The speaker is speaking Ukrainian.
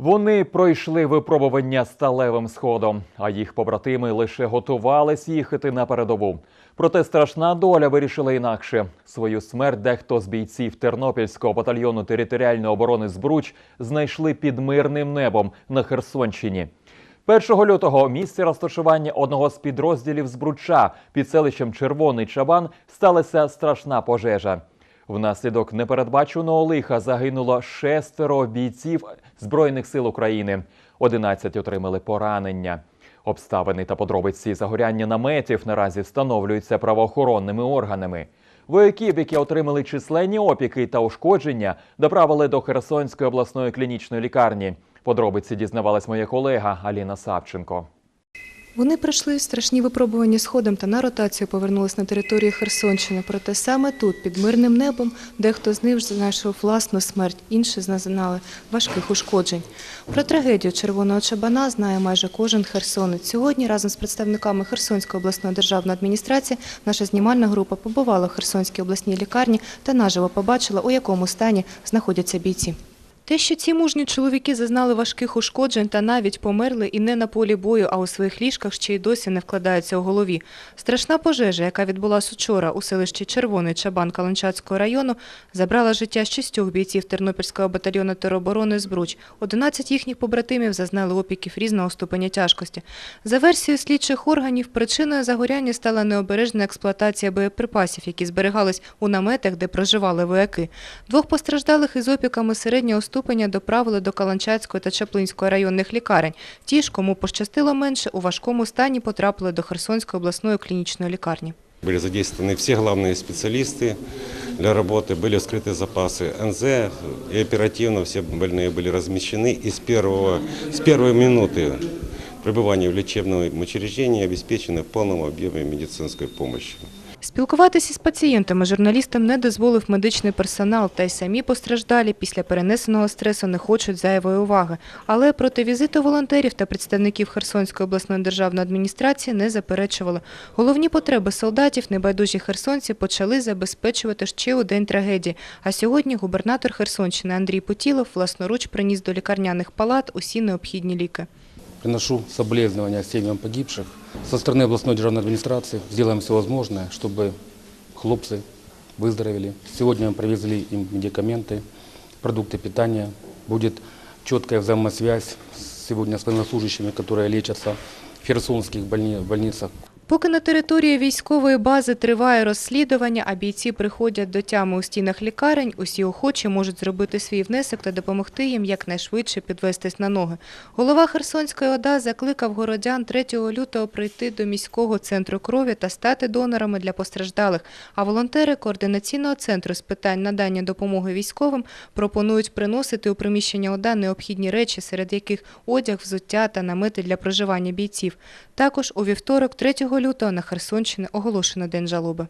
Вони пройшли випробування сталевим сходом, а їх побратими лише готувались їхати на передову. Проте страшна доля вирішила інакше. Свою смерть дехто з бійців Тернопільського батальйону територіальної оборони Збруч знайшли під мирним небом на Херсонщині. 1 лютого місце розташування одного з підрозділів Збруча під селищем Червоний Чабан сталася страшна пожежа. Внаслідок непередбаченого лиха загинуло шестеро бійців Збройних сил України. 11 отримали поранення. Обставини та подробиці загоряння наметів наразі встановлюються правоохоронними органами. Вояків, які отримали численні опіки та ушкодження, доправили до Херсонської обласної клінічної лікарні. Подробиці дізнавалась моя колега Аліна Савченко. Вони пройшли страшні випробування сходом та на ротацію повернулись на територію Херсонщини. Проте саме тут, під мирним небом, дехто з них знайшов власну смерть, інші зазнали важких ушкоджень. Про трагедію червоного чабана знає майже кожен херсонець. Сьогодні разом з представниками Херсонської обласної державної адміністрації наша знімальна група побувала в Херсонській обласній лікарні та наживо побачила, у якому стані знаходяться бійці. Те, що ці мужні чоловіки зазнали важких ушкоджень та навіть померли і не на полі бою, а у своїх ліжках ще й досі не вкладається у голові. Страшна пожежа, яка відбулася учора у селищі Червоний Чабан Каланчацького району, забрала життя шістьох бійців Тернопільського батальйону тероборони «Збруч». 11 їхніх побратимів зазнали опіків різного ступеня тяжкості. За версією слідчих органів, причиною загоряння стала необережна експлуатація боєприпасів, які зберігались у наметах, де проживали вояки. Двох постраждалих із опіками середнього ступеня доправили до Каланчацької та Чаплинської районних лікарень. Ті ж, кому пощастило менше, у важкому стані потрапили до Херсонської обласної клінічної лікарні. Были задействованы все главные специалисты для работы, были вскрыты запасы НЗ, и оперативно все больные были размещены. И с, первого, с первой минуты пребывания в лечебном учреждении обеспечены в полном объеме медицинской помощи. Спілкуватися з пацієнтами журналістам не дозволив медичний персонал, та й самі постраждалі після перенесеного стресу не хочуть зайвої уваги. Але проти візиту волонтерів та представників Херсонської обласної державної адміністрації не заперечували. Головні потреби солдатів небайдужі херсонці почали забезпечувати ще у день трагедії. А сьогодні губернатор Херсонщини Андрій Путілов власноруч приніс до лікарняних палат усі необхідні ліки. Приношу соболезнования семьям погибших. Со стороны областной державной администрации сделаем все возможное, чтобы хлопцы выздоровели. Сегодня мы привезли им медикаменты, продукты питания. Будет четкая взаимосвязь сегодня с военнослужащими, которые лечатся в херсонских больни- больницах. Поки на території військової бази триває розслідування, а бійці приходять до тями у стінах лікарень, усі охочі можуть зробити свій внесок та допомогти їм якнайшвидше підвестись на ноги. Голова Херсонської ОДА закликав городян 3 лютого прийти до міського центру крові та стати донорами для постраждалих. А волонтери координаційного центру з питань надання допомоги військовим пропонують приносити у приміщення ОДА необхідні речі, серед яких одяг, взуття та намети для проживання бійців. Також у вівторок, 3 лютого, на Херсонщині оголошено День жалоби.